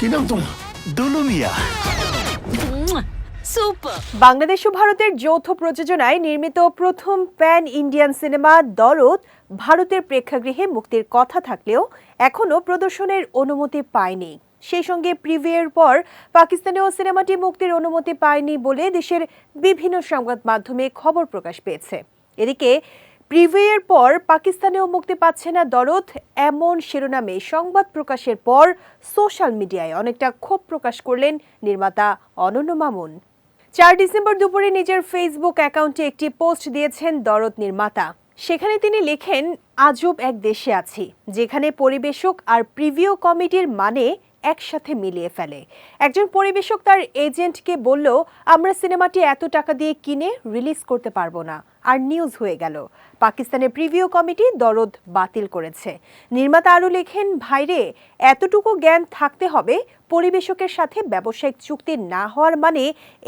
কি নাম তোমার? দুলু মিয়া সুপার বাংলাদেশ ও ভারতের যৌথ প্রযোজনায় নির্মিত প্রথম প্যান ইন্ডিয়ান সিনেমা দরদ ভারতের প্রেক্ষাগৃহে মুক্তির কথা থাকলেও এখনও প্রদর্শনের অনুমতি পায়নি। সেই সঙ্গে প্রিভিউয়ের পর পাকিস্তানেও সিনেমাটি মুক্তির অনুমতি পায়নি বলে দেশের বিভিন্ন সংবাদ মাধ্যমে খবর প্রকাশ পেয়েছে। এদিকে প্রিভিউয়ের পর পাকিস্তানেও মুক্তি পাচ্ছে না দরদ, এমন শিরোনামে সংবাদ প্রকাশের পর সোশ্যাল মিডিয়ায় অনেকটা ক্ষোভ প্রকাশ করলেন নির্মাতা অনন্য মামুন। চার ডিসেম্বর দুপুরে নিজের ফেসবুক অ্যাকাউন্টে একটি পোস্ট দিয়েছেন দরদ নির্মাতা। সেখানে তিনি লেখেন, আজব এক দেশে আছি, যেখানে পরিবেশক আর প্রিভিউ কমিটির মানে একসাথে মিলিয়ে ফেলে। একজন পরিবেশক তার এজেন্টকে বলল, আমরা সিনেমাটি এত টাকা দিয়ে কিনে রিলিজ করতে পারব না। আর নিউজ হয়ে গেল। পাকিস্তানের প্রিভিউ কমিটি দরদ বাতিল করেছে। নির্মাতা আরও লেখেন, ভাইরে, এতটুকু জ্ঞান থাকতে হবে পরিবেশকের সাথে ব্যবসায়িক চুক্তি না হওয়ার মানে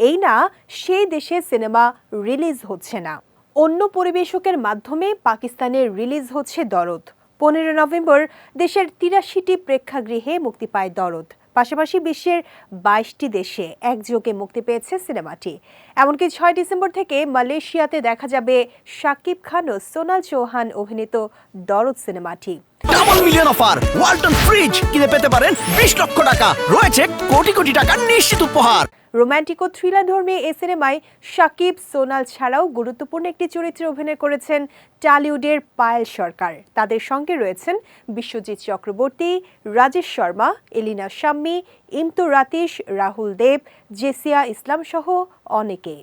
এই না সেই দেশে সিনেমা রিলিজ হচ্ছে না। অন্য পরিবেশকের মাধ্যমে পাকিস্তানের রিলিজ হচ্ছে দরদ। পনেরো নভেম্বর দেশের তিরাশিটি প্রেক্ষাগৃহে মুক্তি পায় দরদ। পাশাপাশি বিশ্বের বাইশটি দেশে একযোগে মুক্তি পেয়েছে সিনেমাটি। এমনকি ছয় ডিসেম্বর থেকে মালয়েশিয়াতে দেখা যাবে শাকিব খান ও সোনাল চৌহান অভিনীত দরদ সিনেমাটি। Double million offer, Walton fridge কিনে পেতে পারেন বিশ লক্ষ টাকা। রয়েছে কোটি কোটি টাকার নিশ্চিত উপহার। রোম্যান্টিক ও থ্রিলার ধর্মী এ সিনেমায় সাকিব সোনাল ছাড়াও গুরুত্বপূর্ণ একটি চরিত্রে অভিনয় করেছেন টালিউডের পায়েল সরকার। তাদের সঙ্গে রয়েছেন বিশ্বজিৎ চক্রবর্তী, রাজেশ শর্মা, এলিনা শাম্মি, ইমতু রাতিশ, রাহুল দেব, জেসিয়া ইসলাম সহ অনেকে।